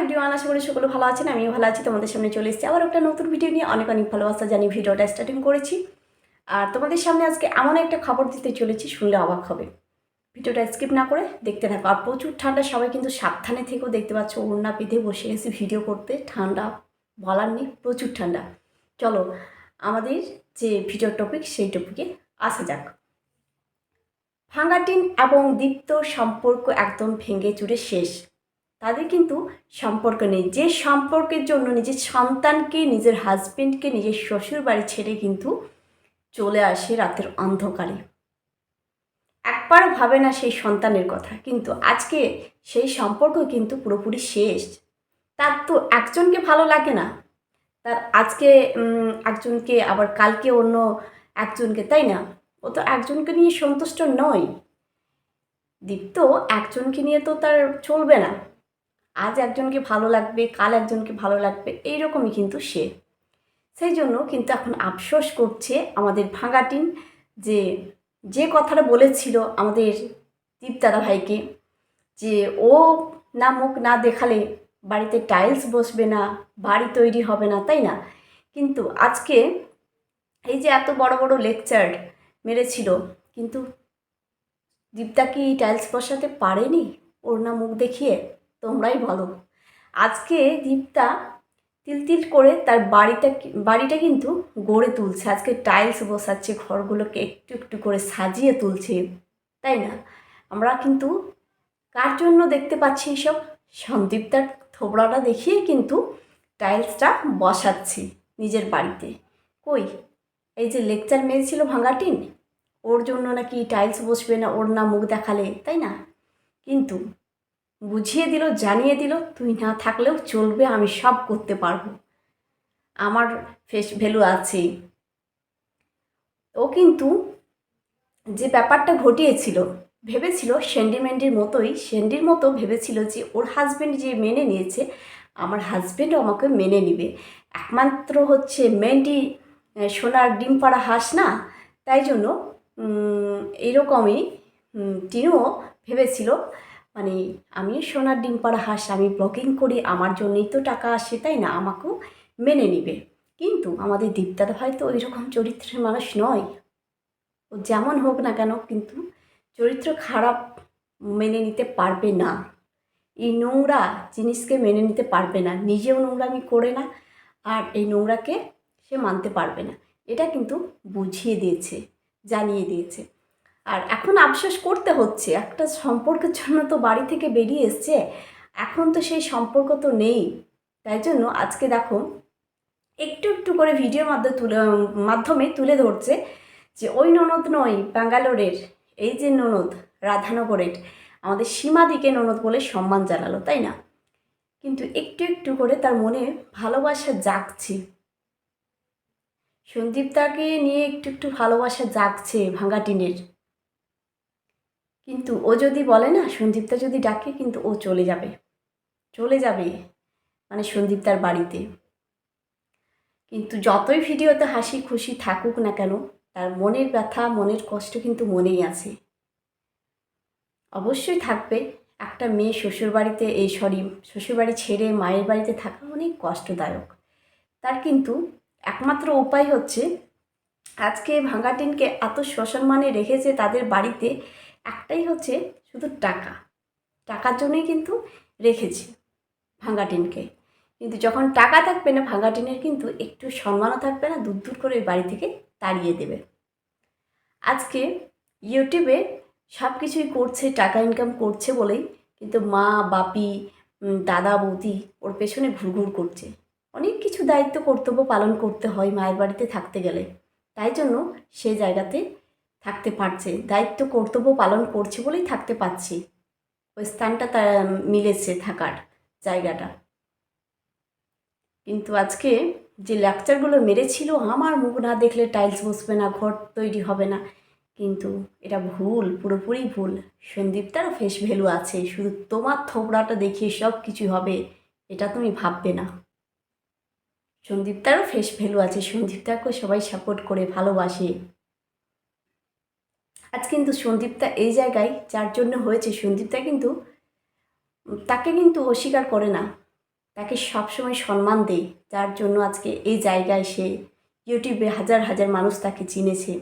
Everyone আশা করি সকলে ভালো আছেন, আমিও ভালো আছি, তোমাদের সামনে চলে এসেছি আবার একটা নতুন ভিডিও নিয়ে। অনেক অনেক ভালোবাসা জানি ভিডিওটা স্টার্টিং করেছি। আর তোমাদের সামনে আজকে এমন একটা খবর দিতে চলেছি, শুনলে অবাক হবে। ভিডিওটা স্কিপ না করে দেখতে থাকো। আর প্রচুর ঠান্ডা, সবাই কিন্তু সাবধানে থেকেও দেখতে পাচ্ছ ওড়না পেতে বসে গেছি ভিডিও করতে। ঠান্ডা বলার নেই, প্রচুর ঠান্ডা। চলো, আমাদের যে ভিডিও টপিক সেই টপিকে আসা যাক। ফাঙ্গাটিন এবং দীপ্ত সম্পর্ক একদম ভেঙে চুরে শেষ। তাদের কিন্তু সম্পর্ক নেই। যে সম্পর্কের জন্য নিজের সন্তানকে, নিজের হাজবেন্ডকে নিজের শ্বশুর বাড়ি ছেড়ে কিন্তু চলে আসে রাতের অন্ধকারে। একবার ভাবে না সেই সন্তানের কথা। কিন্তু আজকে সেই সম্পর্ক কিন্তু পুরোপুরি শেষ। তার তো একজনকে ভালো লাগে না। তার আজকে একজনকে, আবার কালকে অন্য একজনকে, তাই না? ও তো একজনকে নিয়ে সন্তুষ্ট নয়। দীপ্ত একজনকে নিয়ে তো তার চলবে না। আজ একজনকে ভালো লাগবে, কাল একজনকে ভালো লাগবে এই এইরকমই কিন্তু সে। সেই জন্য কিন্তু এখন আফসোস করছে আমাদের ভাঙাটিন যে যে কথাটা বলেছিল আমাদের দীপ দাদা ভাইকে, যে ও না মুখ না দেখালে বাড়িতে টাইলস বসবে না, বাড়ি তৈরি হবে না, তাই না? কিন্তু আজকে এই যে এত বড় বড় লেকচার মেরেছিল, কিন্তু দীপদা কি টাইলস বসাতে পারেনি? ওর না মুখ দেখিয়ে? তোমরাই বলো। আজকে দীপটা তিল তিল করে তার বাড়িটা বাড়িটা কিন্তু গড়ে তুলছে। আজকে টাইলস বসাচ্ছে, ঘরগুলোকে একটু একটু করে সাজিয়ে তুলছে, তাই না? আমরা কিন্তু কার জন্য দেখতে পাচ্ছি এইসব সন্দীপটার থোবড়াটা দেখিয়ে কিন্তু টাইলসটা বসাচ্ছি নিজের বাড়িতে। কই? এই যে লেকচার মেরেছিল ভাঙাটিন ওর জন্য নাকি টাইলস বসবে না, ওর না মুখ দেখালে, তাই না? কিন্তু বুঝিয়ে দিল জানিয়ে দিল তুই না থাকলেও চলবে আমি সব করতে পারব। আমার ফেস ভ্যালু আছে ও কিন্তু যে ব্যাপারটা ঘটিয়েছিল ভেবেছিল সেন্ডিমেন্টের মতোই সেন্ডির মতো ভেবেছিল যে ওর হাজব্যান্ড যে মেনে নিয়েছে আমার হাজব্যান্ডও আমাকে মেনে নিবে। একমাত্র হচ্ছে মেন্ডি সোনার ডিম পাড়া হাঁস না তাই জন্য উম, এইরকমই টিনুও ভেবেছিল মানে আমি সোনার ডিম পাড়া হাঁস, আমি ব্লগিং করি, আমার জন্যই তো টাকা আসে, তাই না? আমাকেও মেনে নিবে। কিন্তু আমাদের দীপদাদা ভাই তো ওই রকম চরিত্রের মানুষ নয়। ও যেমন হোক না কেন, কিন্তু চরিত্র খারাপ মেনে নিতে পারবে না। এই নোংরা জিনিসকে মেনে নিতে পারবে না। নিজেও নোংরামি করে না, আর এই নোংরাকে সে মানতে পারবে না। এটা কিন্তু বুঝিয়ে দিয়েছে, জানিয়ে দিয়েছে। আর এখন আফসোস করতে হচ্ছে, একটা সম্পর্কের জন্য তো বাড়ি থেকে বেরিয়ে এসছে, এখন তো সেই সম্পর্ক তো নেই। তাই জন্য আজকে দেখো, একটু একটু করে ভিডিওর মাধ্যমে তুলে মাধ্যমে তুলে ধরছে যে ওই ননদ নয়, ব্যাঙ্গালোরের, এই যে ননদ, রাধানগরের, আমাদের সীমাদিকে ননদ বলে সম্মান জানালো, তাই না? কিন্তু একটু একটু করে তার মনে ভালোবাসা জাগছে। সন্দীপদাকে নিয়ে একটু একটু ভালোবাসা জাগছে ভাঙাটিনের কিন্তু ও যদি বলে না সন্দীপদা যদি ডাকে, কিন্তু ও চলে যাবে। চলে যাবে মানে সন্দীপদার বাড়িতে। কিন্তু যতই ভিডিওতে হাসি খুশি থাকুক না কেন, তার মনের ব্যথা, মনের কষ্ট কিন্তু মনেই আছে। অবশ্যই থাকবে। একটা মেয়ে শ্বশুরবাড়িতে, এই সরি, শ্বশুরবাড়ি ছেড়ে মায়ের বাড়িতে থাকা অনেক কষ্টদায়ক। তার কিন্তু একমাত্র উপায় হচ্ছে, আজকে ভাঙ্গাটিনকে এত সসম্মানে রেখেছে তাদের বাড়িতে একটাই হচ্ছে শুধু টাকা। টাকার জন্যই কিন্তু রেখেছি ভাঙাটিনকে কিন্তু যখন টাকা থাকবে না ভাঙাটিনের কিন্তু একটু সম্মানও থাকবে না, দূর দূর করে বাড়ি থেকে তাড়িয়ে দেবে। আজকে ইউটিউবে সব কিছুই করছে, টাকা ইনকাম করছে বলেই কিন্তু মা, বাপি দাদা, বৌদি ওর পেছনে ঘুরঘুর করছে। অনেক কিছু দায়িত্ব কর্তব্য পালন করতে হয় মায়ের বাড়িতে থাকতে গেলে। তাই জন্য সে জায়গাতে থাকতে পারছে। দায়িত্ব কর্তব্য পালন করছে বলেই থাকতে পারছি। ওই স্থানটা তার মিলেছে থাকার জায়গাটা। কিন্তু আজকে যে লেকচারগুলো মেরেছিল, আমার মুখ না দেখলে টাইলস বসবে না, ঘর তৈরি হবে না। কিন্তু এটা ভুল, পুরোপুরি ভুল। সন্দীপটারও ফেস ভ্যালু আছে। শুধু তোমার থোবড়াটা দেখিয়ে সব কিছু হবে, এটা তুমি ভাববে না। সন্দীপটারও ফেস ভ্যালু আছে। সন্দীপটাকে সবাই সাপোর্ট করে, ভালোবাসে। আজ কিন্তু সন্দীপটা এই জায়গায়, যার জন্য হয়েছে সন্দীপটা কিন্তু, তাকে কিন্তু অস্বীকার করে না। তাকে সবসময় সম্মান দেয়। যার জন্য আজকে এই জায়গায় সে ইউটিউবে হাজার হাজার মানুষ তাকে চিনেছে।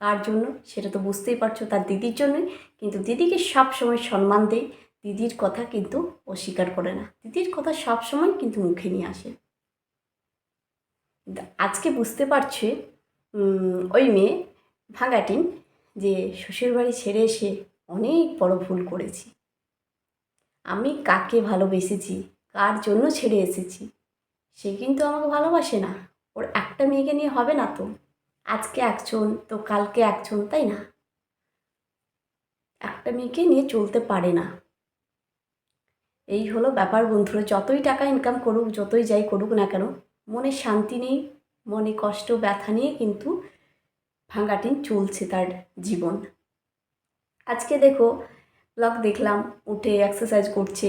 কার জন্য? সেটা তো বুঝতেই পারছ তার দিদির জন্যই কিন্তু দিদিকে সবসময় সম্মান দেয়। দিদির কথা কিন্তু অস্বীকার করে না। দিদির কথা সবসময় কিন্তু মুখে নিয়ে আসে। আজকে বুঝতে পারছে ওই মেয়ে ভাঙাটিন যে শ্বশুরবাড়ি ছেড়ে এসে অনেক বড় ভুল করেছি। আমি কাকে ভালোবেসেছি, কার জন্য ছেড়ে এসেছি, সে কিন্তু আমাকে ভালোবাসে না। ওর একটা মেয়েকে নিয়ে হবে না তো? আজকে একজন তো কালকে একজন, তাই না? একটা মেয়েকে নিয়ে চলতে পারে না। এই হলো ব্যাপার বন্ধুরা, যতই টাকা ইনকাম করুক, যতই যাই করুক না কেন, মনে শান্তি নেই, মনে কষ্ট, ব্যথা নিয়ে কিন্তু ভাঙাটিন চলছে তার জীবন। আজকে দেখো ব্লগ দেখলাম, উঠে এক্সারসাইজ করছে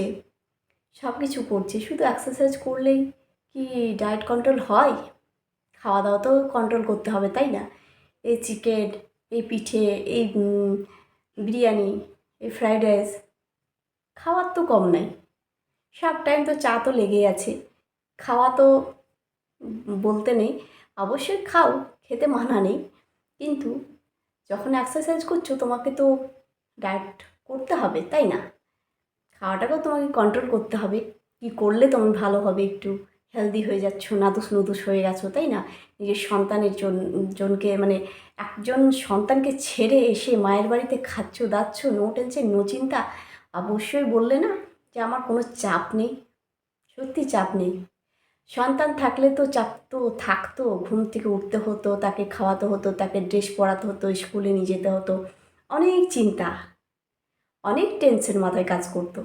সব কিছু করছে, শুধু এক্সারসাইজ করলেই কি ডায়েট কন্ট্রোল হয়? খাওয়া দাওয়া তো কন্ট্রোল করতে হবে, তাই না? এই চিকেন এই পিঠে, এই বিরিয়ানি, এই ফ্রাইড রাইস খাওয়ার তো কম নাই। সব টাইম তো চা তো লেগেই আছে। খাওয়া তো বলতে নেই, অবশ্যই খাও, খেতে মানা নেই। কিন্তু যখন এক্সারসাইজ করছ, তোমাকে তো ডায়েট করতে হবে, তাই না? খাওয়াটাকেও তোমাকে কন্ট্রোল করতে হবে। কি করলে তুমি ভালো হবে? একটু হেলদি হয়ে যাচ্ছ, নাদুস নুদুস হয়ে গেছো, তাই না? নিজের সন্তানের জন- জনকে মানে একজন সন্তানকে ছেড়ে এসে মায়ের বাড়িতে খাচ্ছ, দাচ্ছ, নো টেনশন নো চিন্তা, অবশ্যই বললে না যে আমার কোনো চাপ নেই। সত্যি চাপ নেই। সন্তান থাকলে তো চাপতো, থাকতো, ঘুম থেকে উঠতে হতো, তাকে খাওয়াতে হতো, তাকে ড্রেস পরাতে হতো স্কুলে নিয়ে যেতে হতো। অনেক চিন্তা, অনেক টেনশন মাথায় কাজ করতো।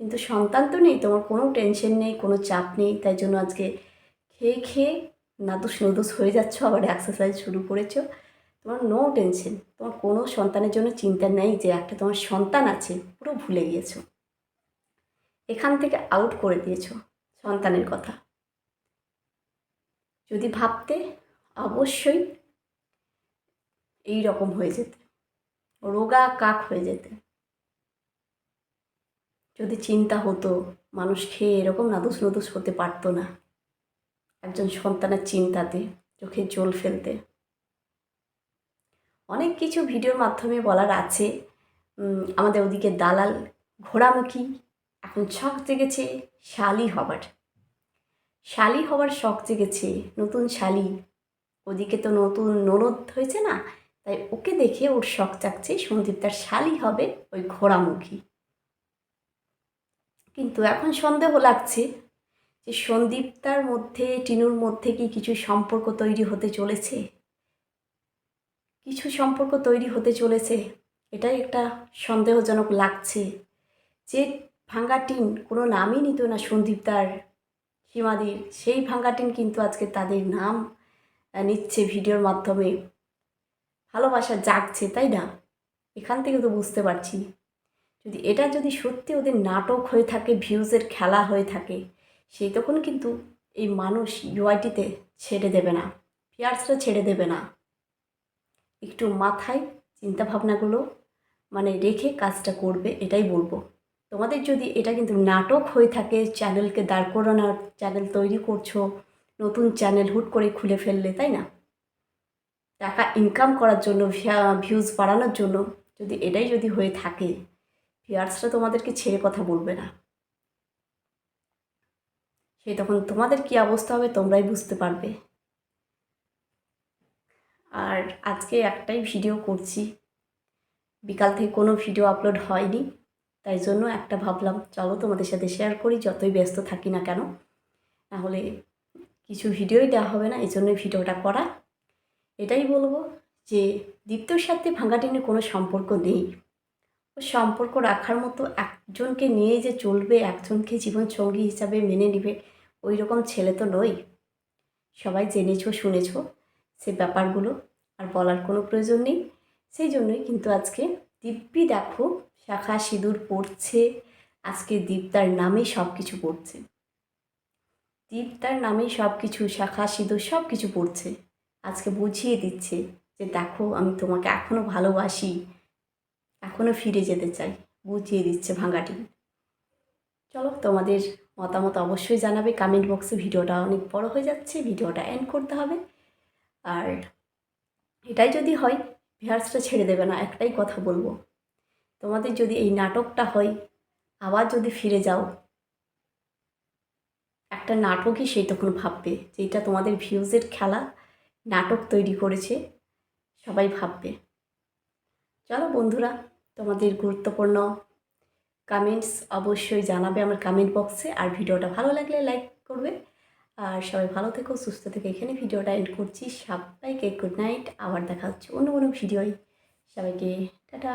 কিন্তু সন্তান তো নেই, তোমার কোনো টেনশন নেই, কোনো চাপ নেই, তাই জন্য আজকে খেয়ে খেয়ে নাদুস নদুস হয়ে যাচ্ছ, আবার এক্সারসাইজ শুরু করেছ। তোমার নো টেনশন তোমার কোনো সন্তানের জন্য চিন্তা নেই যে একটা তোমার সন্তান আছে, পুরো ভুলে গিয়েছো। এখান থেকে আউট করে দিয়েছ সন্তানের কথা। যদি ভাবতে, অবশ্যই এই রকম হয়ে যেতে। রোগা কাক হয়ে যেতে। যদি চিন্তা হতো, মানুষ খেয়ে এরকম নাদুস নদুস হতে পারতো না। একজন সন্তানের চিন্তাতে, চোখে জল ফেলতে। অনেক কিছু ভিডিওর মাধ্যমে বলার আছে। আমাদের ওদিকে দালাল ঘোড়ামুখী, এখন শখ জেগেছে শালি হবার। শালি হওয়ার শখ জেগেছে, নতুন শালি। ওদিকে তো নতুন ননদ হয়েছে না, তাই ওকে দেখে ওর শখ চাকছে সন্দীপ তার শালি হবে ওই ঘোড়ামুখী। কিন্তু এখন সন্দেহ লাগছে যে সন্দীপতার মধ্যে, টিনুর মধ্যে কি কিছু সম্পর্ক তৈরি হতে চলেছে? কিছু সম্পর্ক তৈরি হতে চলেছে, এটাই একটা সন্দেহজনক লাগছে। যে ভাঙ্গা টিন কোনো নামই নিত না সন্দীপদার সীমাদির সেই ভাঙ্গাটিন কিন্তু আজকে তাদের নাম নিচ্ছে ভিডিওর মাধ্যমে। ভালোবাসা জাগছে, তাই না? এখান থেকে তো বুঝতে পারছি। যদি এটা যদি সত্যি ওদের নাটক হয়ে থাকে, ভিউজের খেলা হয়ে থাকে, সেই তখন কিন্তু এই মানুষ ইউআইটিতে ছেড়ে দেবে না পিয়ার্সরা ছেড়ে দেবে না। একটু মাথায় চিন্তাভাবনাগুলো মানে রেখে কাজটা করবে, এটাই বলব। তোমাদের যদি এটা কিন্তু নাটক হয়ে থাকে চ্যানেলকে দাঁড় করানোর চ্যানেল তৈরি করছ, নতুন চ্যানেল হুট করে খুলে ফেললে, তাই না? টাকা ইনকাম করার জন্য ভিউজ বাড়ানোর জন্য যদি এটাই যদি হয়ে থাকে ভিউয়ার্সরা তোমাদেরকে ছেড়ে কথা বলবে না। সেই তখন তোমাদের কি অবস্থা হবে তোমরাই বুঝতে পারবে। আর আজকে একটাই ভিডিও করছি। বিকাল থেকে কোনো ভিডিও আপলোড হয়নি। তাই জন্য একটা ভাবলাম, চলো তোমাদের সাথে শেয়ার করি, যতই ব্যস্ত থাকি না কেন। তাহলে কিছু ভিডিওই দেওয়া হবে না এই জন্যই ভিডিওটা করা। এটাই বলব যে দীপ্তর সাথে ভাঙাটিনের কোনো সম্পর্ক নেই। সম্পর্ক রাখার মতো একজনকে নিয়ে যে চলবে, একজনকে জীবন সঙ্গী হিসাবে মেনে নেবে ওই রকম ছেলে তো নই। সবাই জেনেছো, শুনেছো সে ব্যাপারগুলো, আর বলার কোনো প্রয়োজন নেই। সেই জন্যই কিন্তু আজকে দিব্যি দেখো, শাখা সিঁদুর পড়ছে, আজকে দীপ্তার নামেই সব কিছু পড়ছে। দীপ্তার নামেই সব কিছু শাখা সিঁদুর সব কিছু পড়ছে। আজকে বুঝিয়ে দিচ্ছে যে দেখো, আমি তোমাকে এখনও ভালোবাসি এখনও ফিরে যেতে চাই, বুঝিয়ে দিচ্ছে ভাঙাটি চলো, তোমাদের মতামত অবশ্যই জানাবে কমেন্ট বক্সে ভিডিওটা অনেক বড় হয়ে যাচ্ছে, ভিডিওটা এন্ড করতে হবে। আর এটাই যদি হয় ভিহার্সটা ছেড়ে দেবে না, একটাই কথা বলব। তোমাদের যদি এই নাটকটা হয়, আবার যদি ফিরে যাও, একটা নাটকই সেই তখন ভাববে যে এটা তোমাদের ভিউজের খেলা, নাটক তৈরি করেছে, সবাই ভাববে। চলো বন্ধুরা, তোমাদের গুরুত্বপূর্ণ কমেন্টস অবশ্যই জানাবে আমার কমেন্ট বক্সে আর ভিডিওটা ভালো লাগলে লাইক করবে। আর সবাই ভালো থেকো, সুস্থ থেকে। এখানে ভিডিওটা এন্ড করছি। সবাইকে গুড নাইট আবার দেখা হচ্ছে অন্য কোনো ভিডিওয়। সবাইকে টাটা।